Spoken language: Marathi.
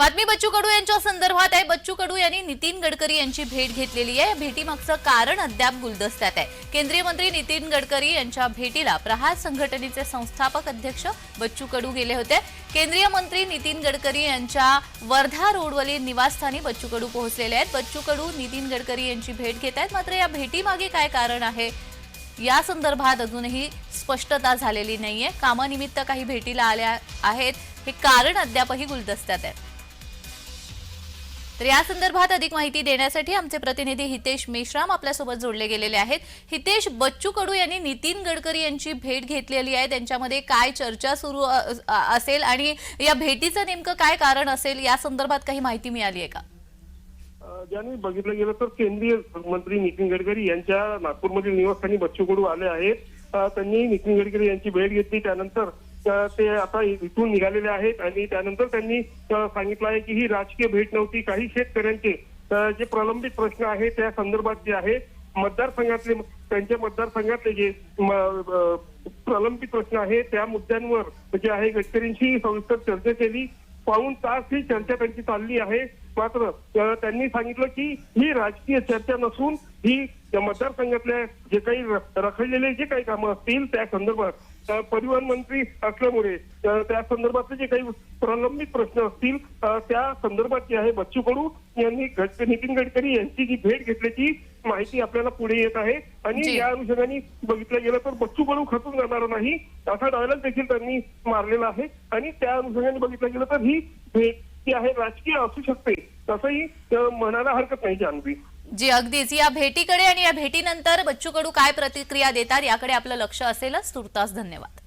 बातमी बच्चू कडू यांच्या संदर्भात आहे. बच्चू कडू यांनी नितीन गडकरी यांची भेट घेतलेली आहे. भेटीमागचं कारण अद्याप गुलदस्त्यात आहे. केंद्रीय मंत्री नितीन गडकरी यांच्या भेटीला प्रहार संघटनेचे संस्थापक अध्यक्ष बच्चू कडू गेले होते. केंद्रीय मंत्री नितीन गडकरी यांच्या वर्धा रोडवरील निवासस्थानी बच्चू कडू पोहोचलेले आहेत. बच्चू कडू नितीन गडकरी यांची भेट घेत आहेत. मात्र या भेटीमागे काय कारण आहे? या संदर्भात अजूनही स्पष्टता झालेली नाहीये. कामानिमित्त काही भेटीला आल्या आहेत. हे कारण अद्यापही गुलदस्त्यात आहे. तर या संदर्भात अधिक माहिती देण्यासाठी आमचे प्रतिनिधी हितेश मेश्राम आपल्यासोबत जोडले गेलेले आहेत. हितेश बच्चू कडू यांनी नितीन गडकरी यांची भेट घेतलेली आहे. त्यांच्यामध्ये काय चर्चा सुरू असेल आणि या भेटीचं नेमकं काय कारण असेल या संदर्भात काही माहिती मिळाली आहे का? ज्याने बघितलं गेलं तर केंद्रीय मंत्री नितीन गडकरी यांच्या नागपूरमधील निवासस्थानी बच्चू कडू आले आहेत. त्यांनी नितीन गडकरी यांची भेट घेतली. त्यानंतर ते आता इथून निघालेले आहेत आणि त्यानंतर त्यांनी सांगितलं आहे की ही राजकीय भेट नव्हती. काही शेतकऱ्यांचे जे प्रलंबित प्रश्न आहेत त्या संदर्भात जे आहे मतदारसंघातले त्यांच्या मतदारसंघातले जे प्रलंबित प्रश्न आहेत त्या मुद्द्यांवर जे आहे गडकरींशी सविस्तर चर्चा केली. पाऊन तास ही चर्चा त्यांची चालली आहे. मात्र त्यांनी सांगितलं की ही राजकीय चर्चा नसून ही त्या मतदारसंघातल्या जे काही रखडलेले जे काही कामं असतील त्या संदर्भात परिवहन मंत्री असल्यामुळे त्या संदर्भातले जे काही प्रलंबित प्रश्न असतील त्या संदर्भात जे आहे बच्चू कडू यांनी नितीन गडकरी यांची जी भेट घेतल्याची माहिती आपल्याला पुढे येत आहे. आणि. या अनुषंगाने बघितलं गेलं तर बच्चू कडू खचून जाणार नाही असा डायलॉग देखील त्यांनी मारलेला आहे. आणि त्या अनुषंगाने बघितलं गेलं तर ही भेट जी आहे राजकीय असू शकते असंही अ, म्हणायला हरकत नाही जानवी. जी अगदीच या भेटीकडे आणि या भेटीनंतर बच्चू कडू काय प्रतिक्रिया देतात याकडे आपलं लक्ष असेलच. तुर्तास धन्यवाद.